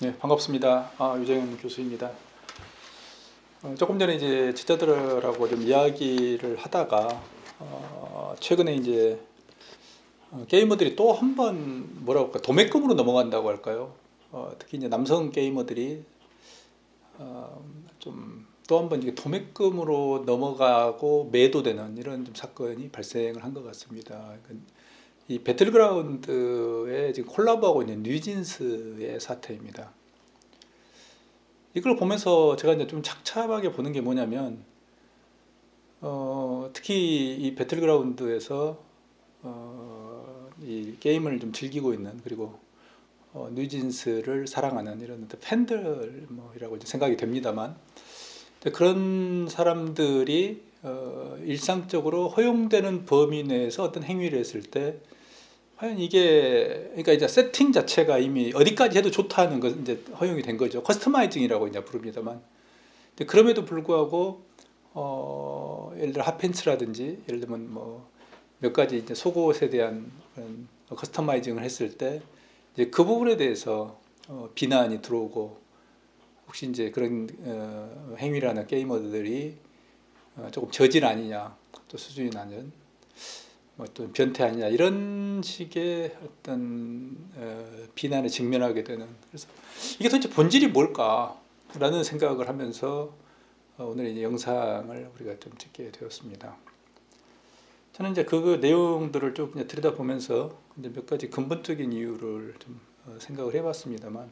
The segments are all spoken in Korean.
네, 반갑습니다. 아, 유정현 교수입니다. 어, 조금 전에 이제 지자들하고 좀 이야기를 하다가 어, 최근에 이제 어, 게이머들이 또 한 번 뭐라고 할까 도매금으로 넘어간다고 할까요? 어, 특히 이제 남성 게이머들이 어, 좀또 한번 도매금으로 넘어가고 매도되는 이런 좀 사건이 발생을 한 것 같습니다. 그러니까 이 배틀그라운드에 지금 콜라보하고 있는 뉴진스의 사태입니다. 이걸 보면서 제가 이제 좀 착잡하게 보는 게 뭐냐면, 어, 특히 이 배틀그라운드에서 어, 이 게임을 좀 즐기고 있는 그리고 어, 뉴진스를 사랑하는 이런 팬들 뭐이라고 생각이 됩니다만 그런 사람들이 어, 일상적으로 허용되는 범위 내에서 어떤 행위를 했을 때 과연 이게 그러니까 이제 세팅 자체가 이미 어디까지 해도 좋다는 것 이제 허용이 된 거죠. 커스터마이징이라고 이제 부릅니다만. 그럼에도 불구하고 어, 예를 들어 핫팬츠라든지 예를 들면 뭐 몇 가지 이제 속옷에 대한 그런 커스터마이징을 했을 때 이제 그 부분에 대해서 어, 비난이 들어오고 혹시 이제 그런 어, 행위를 하는 게이머들이 어, 조금 저질 아니냐 또 수준이 낮은 어떤 변태 아니냐 이런 식의 어떤 어, 비난에 직면하게 되는 그래서 이게 도대체 본질이 뭘까라는 생각을 하면서 어, 오늘 이제 영상을 우리가 좀 찍게 되었습니다. 저는 이제 그 내용들을 좀 들여다 보면서 이제 몇 가지 근본적인 이유를 좀 어, 생각을 해봤습니다만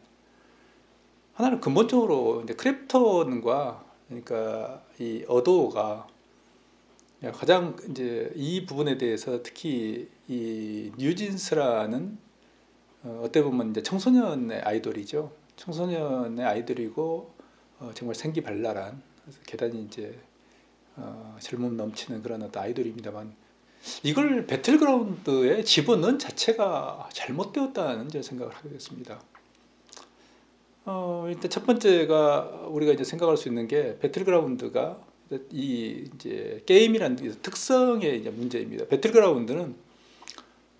하나는 근본적으로 이제 크래프톤과 그러니까 이 어도가 가장 이제 이 부분에 대해서 특히 이 뉴진스라는 어, 어떻게 보면 이제 청소년의 아이돌이죠. 청소년의 아이돌이고 어, 정말 생기발랄한 계단이 이제 어, 젊음 넘치는 그런 어떤 아이돌입니다만 이걸 배틀그라운드에 집어넣은 자체가 잘못되었다는 생각을 하게 됐습니다. 어, 일단 첫 번째가 우리가 이제 생각할 수 있는 게 배틀그라운드가 이 이제 게임이라는 특성의 이제 문제입니다. 배틀그라운드는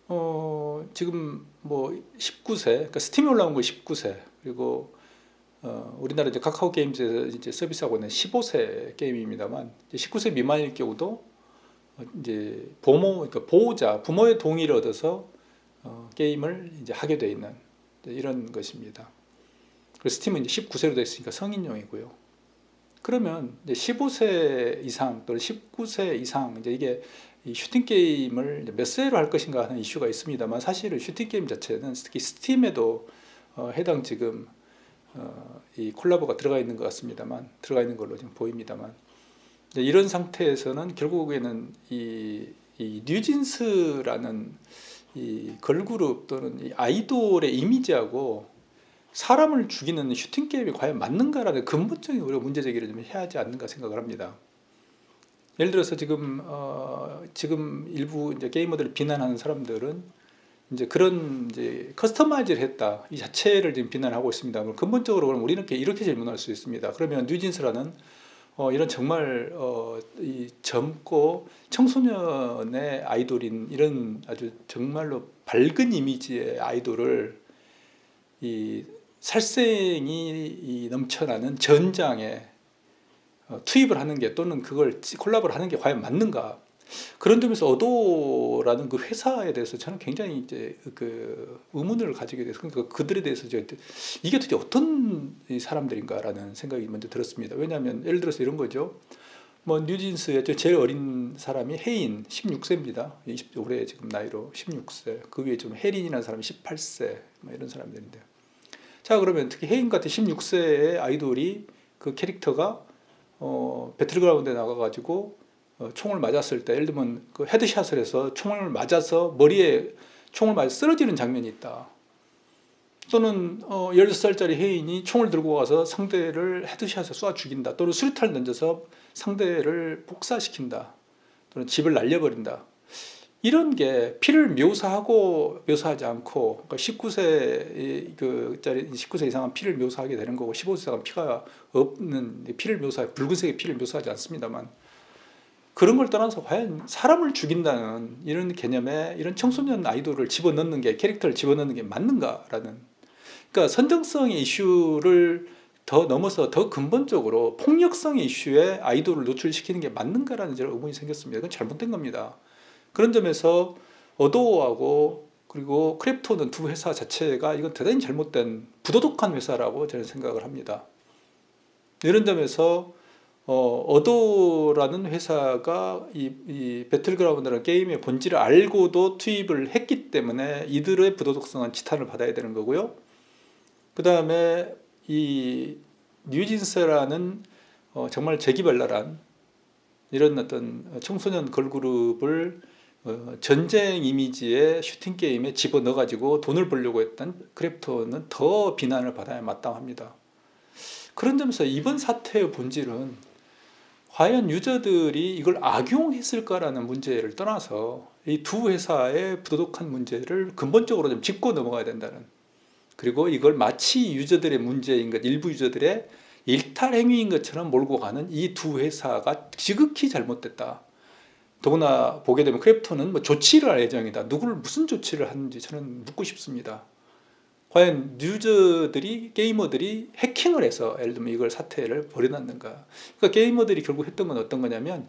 어 지금 뭐 19세, 그러니까 스팀에 올라온 거 19세 그리고 어 우리나라 이제 카카오 게임즈에서 이제 서비스하고 있는 15세 게임입니다만 19세 미만일 경우도 이제 보모 그러니까 보호자 부모의 동의를 얻어서 어 게임을 이제 하게 돼 있는 이런 것입니다. 그래서 스팀은 이제 19세로 되어 있으니까 성인용이고요. 그러면 이제 15세 이상 또는 19세 이상 이제 이게 슈팅 게임을 몇 세로 할 것인가 하는 이슈가 있습니다만 사실은 슈팅 게임 자체는 특히 스팀에도 어, 해당 지금 어, 이 콜라보가 들어가 있는 것 같습니다만 들어가 있는 걸로 지금 보입니다만. 이런 상태에서는 결국에는 이, 이 뉴진스라는 이 걸그룹 또는 이 아이돌의 이미지하고 사람을 죽이는 슈팅 게임이 과연 맞는가라는 근본적인 우리가 문제 제기를 좀 해야 하지 않는가 생각을 합니다. 예를 들어서 지금 어, 지금 일부 이제 게이머들을 비난하는 사람들은 이제 그런 이제 커스터마이즈를 했다 이 자체를 지금 비난하고 있습니다. 근본적으로 그럼 우리는 이렇게 질문할 수 있습니다. 그러면 뉴진스라는 어, 이런 정말 어, 이 젊고 청소년의 아이돌인 이런 아주 정말로 밝은 이미지의 아이돌을 이 살생이 넘쳐나는 전장에 어, 투입을 하는 게 또는 그걸 콜라보를 하는 게 과연 맞는가 그런 점에서 어도라는 그 회사에 대해서 저는 굉장히 이제 그 의문을 가지게 돼서 그러니까 그들에 대해서 이제 이게 도대체 어떤 사람들인가라는 생각이 먼저 들었습니다. 왜냐하면 예를 들어서 이런 거죠. 뭐 뉴진스의 제일 어린 사람이 혜인 16세입니다. 20, 올해 지금 나이로 16세. 그 위에 좀 혜린이라는 사람이 18세. 뭐 이런 사람들인데요. 자 그러면 특히 해인 같은 16세의 아이돌이 그 캐릭터가 어, 배틀그라운드에 나가가지고 어, 총을 맞았을 때 예를 들면 그 헤드샷을 해서 총을 맞아서 머리에 총을 맞아 쓰러지는 장면이 있다. 또는 어, 16살짜리 해인이 총을 들고 가서 상대를 헤드샷에 쏴 죽인다. 또는 수류탄을 던져서 상대를 복사시킨다. 또는 집을 날려버린다. 이런 게 피를 묘사하고 묘사하지 않고 그러니까 19세 그 짜리 19세 이상은 피를 묘사하게 되는 거고 15세 이상은 피가 없는 피를 묘사 붉은색의 피를 묘사하지 않습니다만 그런 걸 떠나서 과연 사람을 죽인다는 이런 개념에 이런 청소년 아이돌을 집어넣는 게 캐릭터를 집어넣는 게 맞는가라는 그러니까 선정성의 이슈를 더 넘어서 더 근본적으로 폭력성의 이슈에 아이돌을 노출시키는 게 맞는가라는 저는 의문이 생겼습니다. 이건 잘못된 겁니다. 그런 점에서 어도어하고 그리고 크랩토는 두 회사 자체가 이건 대단히 잘못된 부도덕한 회사라고 저는 생각을 합니다. 이런 점에서 어, 어도라는 회사가 이, 이 배틀그라운드라는 게임의 본질을 알고도 투입을 했기 때문에 이들의 부도덕성은 지탄을 받아야 되는 거고요. 그 다음에 이 뉴진스라는 어, 정말 재기발랄한 이런 어떤 청소년 걸그룹을 어, 전쟁 이미지의 슈팅 게임에 집어 넣어 가지고 돈을 벌려고 했던 크래프톤은 더 비난을 받아야 마땅합니다. 그런 점에서 이번 사태의 본질은 과연 유저들이 이걸 악용했을까라는 문제를 떠나서 이 두 회사의 부도덕한 문제를 근본적으로 좀 짚고 넘어가야 된다는 그리고 이걸 마치 유저들의 문제인 것 일부 유저들의 일탈 행위인 것처럼 몰고 가는 이 두 회사가 지극히 잘못됐다. 더구나 보게 되면 크래프톤은 뭐 조치를 할 예정이다. 누구를 무슨 조치를 하는지 저는 묻고 싶습니다. 과연 유저들이 게이머들이 해킹을 해서 예를 들면 이걸 사태를 벌여놨는가? 그러니까 게이머들이 결국 했던 건 어떤 거냐면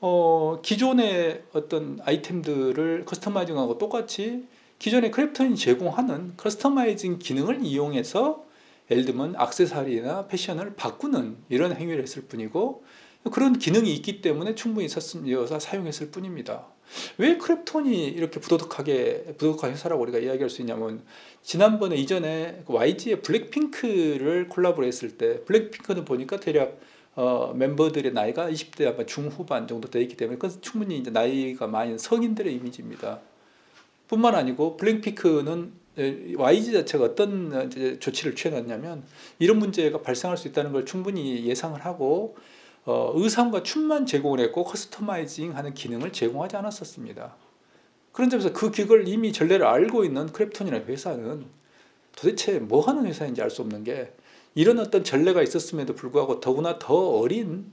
어, 기존의 어떤 아이템들을 커스터마이징하고 똑같이 기존의 크래프톤이 제공하는 커스터마이징 기능을 이용해서 예를 들면 악세사리나 패션을 바꾸는 이런 행위를 했을 뿐이고 그런 기능이 있기 때문에 충분히 썼으면서 사용했을 뿐입니다. 왜 크랩톤이 이렇게 부도덕하게 부도덕한 회사라고 우리가 이야기할 수 있냐면 지난번에 이전에 그 YG의 블랙핑크를 콜라보를 했을 때 블랙핑크는 보니까 대략 어, member들의 나이가 20대 아마 중후반 정도 되어 있기 때문에 그건 충분히 이제 나이가 많은 성인들의 이미지입니다. 뿐만 아니고 블랙핑크는 YG 자체가 어떤 조치를 취해놨냐면 이런 문제가 발생할 수 있다는 걸 충분히 예상을 하고 어, 의상과 춤만 제공을 했고 커스터마이징 하는 기능을 제공하지 않았었습니다. 그런 점에서 그 기걸 이미 전례를 알고 있는 크랩톤이라는 회사는 도대체 뭐 하는 회사인지 알 수 없는 게 이런 어떤 전례가 있었음에도 불구하고 더구나 더 어린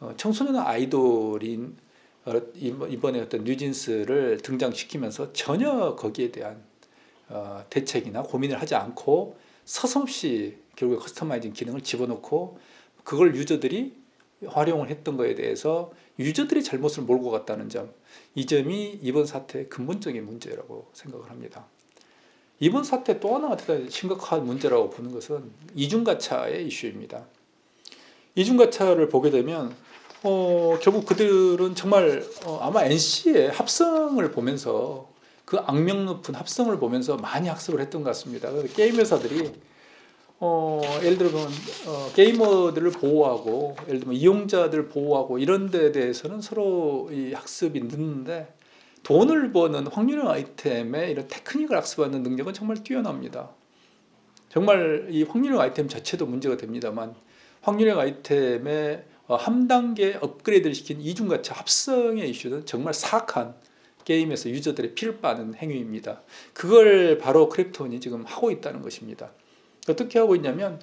어, 청소년 아이돌인 어, 이번에 어떤 뉴진스를 등장시키면서 전혀 거기에 대한 어, 대책이나 고민을 하지 않고 서슴없이 결국 커스터마이징 기능을 집어넣고 그걸 유저들이 활용을 했던 것에 대해서 유저들이 잘못을 몰고 갔다는 점, 이 점이 이번 사태의 근본적인 문제라고 생각을 합니다. 이번 사태 또 하나가 대단히 심각한 문제라고 보는 것은 이중가차의 이슈입니다. 이중가차를 보게 되면 어, 결국 그들은 정말 어, 아마 NC의 합성을 보면서 그 악명 높은 합성을 보면서 많이 학습을 했던 것 같습니다. 게임 회사들이 어, 예를 들면 어, 게이머들을 보호하고 예를 들면 이용자들 보호하고 이런 데 대해서는 서로 이 학습이 늦는데 돈을 버는 확률형 아이템의 이런 테크닉을 학습하는 능력은 정말 뛰어납니다. 정말 이 확률형 아이템 자체도 문제가 됩니다만 확률형 아이템의 어, 한 단계 업그레이드를 시킨 이중가차 합성의 이슈는 정말 사악한 게임에서 유저들의 피를 빠는 행위입니다. 그걸 바로 크랩톤이 지금 하고 있다는 것입니다. 어떻게 하고 있냐면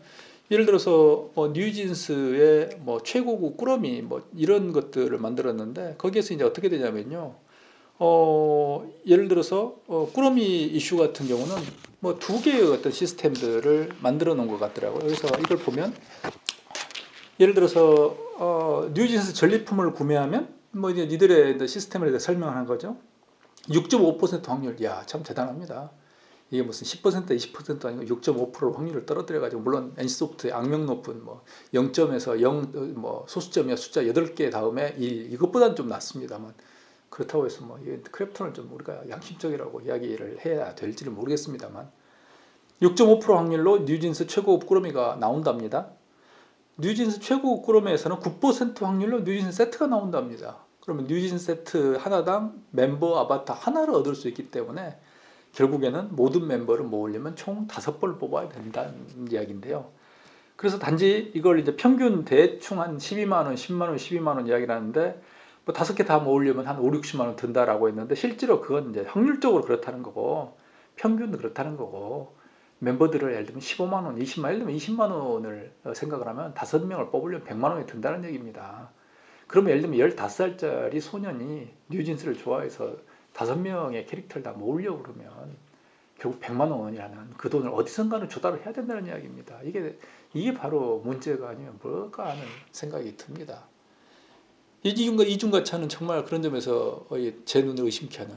예를 들어서 뭐 뉴진스의 뭐 최고급 꾸러미 뭐 이런 것들을 만들었는데 거기에서 이제 어떻게 되냐면요. 어, 예를 들어서 어, 꾸러미 이슈 같은 경우는 뭐 두 개의 어떤 시스템들을 만들어 놓은 것 같더라고요. 그래서 이걸 보면 예를 들어서 어, 뉴진스 전리품을 구매하면 뭐 이제 니들의 시스템을 설명하는 거죠. 6.5% 확률, 야 참 대단합니다. 이게 무슨 10% 20% 아니고 6.5% 확률을 떨어뜨려 가지고 물론 NC소프트의 악명 높은 뭐 0점에서 0 뭐 소수점이야 숫자 8개 다음에 1 이것보다는 좀 낮습니다만 그렇다고 해서 뭐 크래프톤을 좀 우리가 양심적이라고 이야기를 해야 될지는 모르겠습니다만 6.5% 확률로 뉴진스 최고급 꾸러미가 나온답니다. 뉴진스 최고급 꾸러미에서는 9% 확률로 뉴진스 세트가 나온답니다. 그러면 뉴진스 세트 하나당 멤버 아바타 하나를 얻을 수 있기 때문에 결국에는 모든 멤버를 모으려면 총 다섯 번을 뽑아야 된다는 이야기인데요. 그래서 단지 이걸 이제 평균 대충 한 12만 원, 10만 원, 12만 원 이야기를 하는데 뭐 다섯 개 다 모으려면 한 5, 60만 원 든다라고 했는데 실제로 그건 이제 확률적으로 그렇다는 거고 평균도 그렇다는 거고 멤버들을 예를 들면 15만 원, 20만 원, 예를 들면 20만 원을 생각을 하면 다섯 명을 뽑으려면 100만 원이 든다는 얘기입니다. 그러면 예를 들면 15살짜리 소년이 뉴진스를 좋아해서 다섯 명의 캐릭터를 다 모으려고 그러면 결국 100만 원이라는 그 돈을 어디선가는 조달을 해야 된다는 이야기입니다. 이게 이게 바로 문제가 아니면 뭘까 하는 생각이 듭니다. 이중과 이중가차는 정말 그런 점에서 제 눈을 의심케 하는.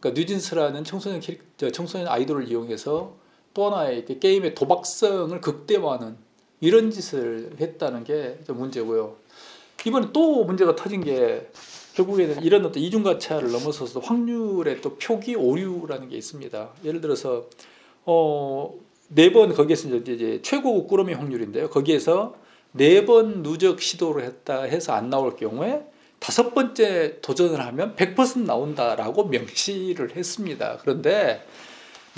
그러니까 뉴진스라는 청소년 캐릭, 저 청소년 아이돌을 이용해서 또 하나의 그 게임의 도박성을 극대화하는 이런 짓을 했다는 게좀 문제고요. 이번에 또 문제가 터진 게 결국에는 이런 어떤 이중가차를 넘어서서 확률의 또 표기 오류라는 게 있습니다. 예를 들어서 어, 네 번 거기에서 이제, 최고 꾸러미 확률인데요. 거기에서 네 번 누적 시도를 했다 해서 안 나올 경우에 다섯 번째 도전을 하면 100% 나온다라고 명시를 했습니다. 그런데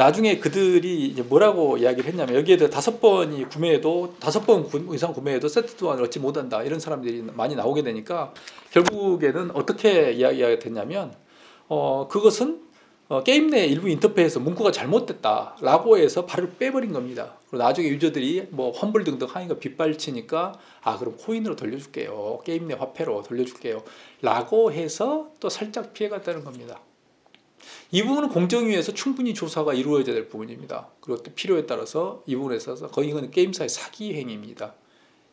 나중에 그들이 이제 뭐라고 이야기를 했냐면 여기에 대 다섯 번이 구매해도 다섯 번 구- 이상 구매해도 세트 또한을 얻지 못한다 이런 사람들이 많이 나오게 되니까 결국에는 어떻게 이야기가 됐냐면 어 그것은 어, 게임 내 일부 인터페이스 문구가 잘못됐다라고 해서 발을 빼버린 겁니다. 그리고 나중에 유저들이 뭐 험블 등등 하니까 빗발치니까 아 그럼 코인으로 돌려줄게요. 게임 내 화폐로 돌려줄게요. 라고 해서 또 살짝 피해갔다는 겁니다. 이 부분은 공정위에서 충분히 조사가 이루어져야 될 부분입니다. 그리고 또 필요에 따라서 이 부분에 있어서 거의 이건 게임사의 사기 행위입니다.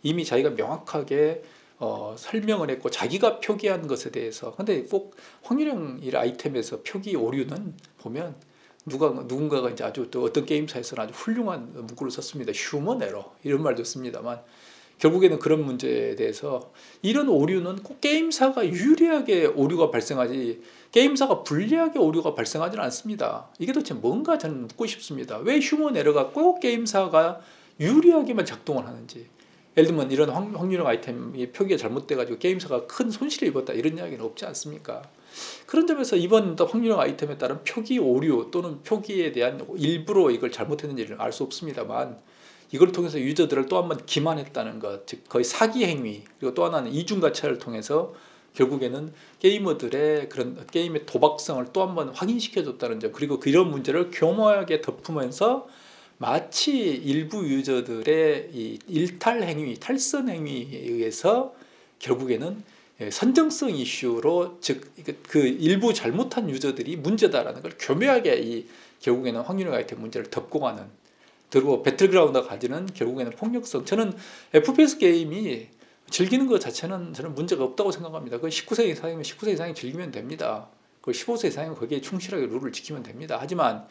이미 자기가 명확하게 어, 설명을 했고 자기가 표기한 것에 대해서 근데 꼭 확률형 이 아이템에서 표기 오류는 보면 누가 누군가가 이제 아주 또 어떤 게임사에서는 아주 훌륭한 문구를 썼습니다. 휴먼 에러 이런 말도 씁니다만 결국에는 그런 문제에 대해서 이런 오류는 꼭 게임사가 유리하게 오류가 발생하지 게임사가 불리하게 오류가 발생하지는 않습니다. 이게 도대체 뭔가 저는 묻고 싶습니다. 왜 휴먼 에러가 꼭 게임사가 유리하게만 작동을 하는지. 예를 들면 이런 확- 확률형 아이템이 표기가 잘못돼가지고 게임사가 큰 손실을 입었다 이런 이야기는 없지 않습니까? 그런 점에서 이번 또 확률형 아이템에 따른 표기 오류 또는 표기에 대한 일부러 이걸 잘못했는지를 알 수 없습니다만 이걸 통해서 유저들을 또 한 번 기만했다는 것, 즉 거의 사기 행위 그리고 또 하나는 이중 가차를 통해서 결국에는 게이머들의 그런 게임의 도박성을 또 한 번 확인시켜줬다는 점 그리고 그런 문제를 교묘하게 덮으면서 마치 일부 유저들의 이 일탈 행위, 탈선 행위에 의해서 결국에는 예, 선정성 이슈로 즉 그 일부 잘못한 유저들이 문제다라는 걸 교묘하게 이 결국에는 확률형 아이템 문제를 덮고 가는 그리고 배틀그라운드가 가지는 결국에는 폭력성 저는 FPS 게임이 즐기는 것 자체는 저는 문제가 없다고 생각합니다. 그 19세 이상이면 19세 이상이 즐기면 됩니다. 그 15세 이상이면 거기에 충실하게 룰을 지키면 됩니다. 하지만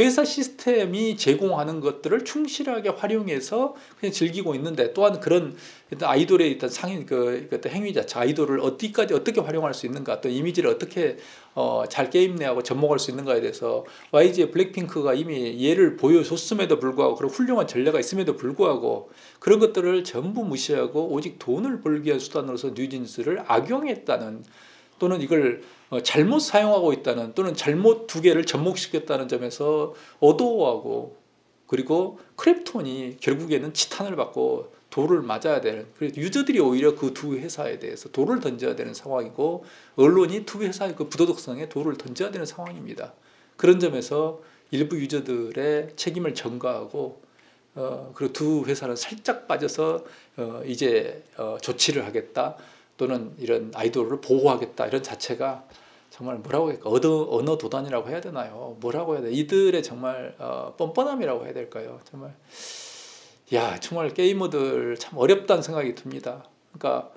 회사 시스템이 제공하는 것들을 충실하게 활용해서 그냥 즐기고 있는데 또한 그런 아이돌의 일단 상인 그, 그 어떤 행위 자체 아이돌을 어디까지 어떻게 활용할 수 있는가 또 이미지를 어떻게 어, 잘 게임 내하고 접목할 수 있는가에 대해서 YG의 블랙핑크가 이미 예를 보여줬음에도 불구하고 그런 훌륭한 전례가 있음에도 불구하고 그런 것들을 전부 무시하고 오직 돈을 벌기 위한 수단으로서 뉴진스를 악용했다는 또는 이걸 어, 잘못 사용하고 있다는 또는 잘못 두 개를 접목시켰다는 점에서 어도어하고 그리고 크랩톤이 결국에는 치탄을 받고 돌을 맞아야 되는 그래서 유저들이 오히려 그 두 회사에 대해서 돌을 던져야 되는 상황이고 언론이 두 회사의 그 부도덕성에 돌을 던져야 되는 상황입니다. 그런 점에서 일부 유저들의 책임을 전가하고 어, 그리고 두 회사는 살짝 빠져서 어, 이제 어, 조치를 하겠다 또는 이런 아이돌을 보호하겠다 이런 자체가 정말 뭐라고 할까 언어, 언어 도단이라고 해야 되나요? 뭐라고 해야 돼? 이들의 정말 어, 뻔뻔함이라고 해야 될까요? 정말 야 정말 게이머들 참 어렵다는 생각이 듭니다. 그러니까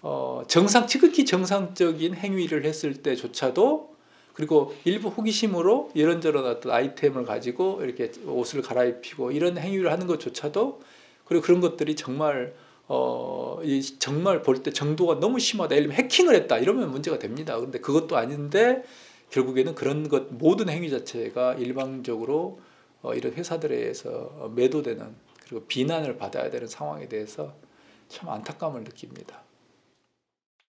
어, 정상 지극히 정상적인 행위를 했을 때조차도 그리고 일부 호기심으로 이런저런 어떤 아이템을 가지고 이렇게 옷을 갈아입히고 이런 행위를 하는 것조차도 그리고 그런 것들이 정말 어, 이 정말 볼 때 정도가 너무 심하다. 예를 들면 해킹을 했다. 이러면 문제가 됩니다. 그런데 그것도 아닌데 결국에는 그런 것 모든 행위 자체가 일방적으로 어, 이런 회사들에 의해서 매도되는 그리고 비난을 받아야 되는 상황에 대해서 참 안타까움을 느낍니다.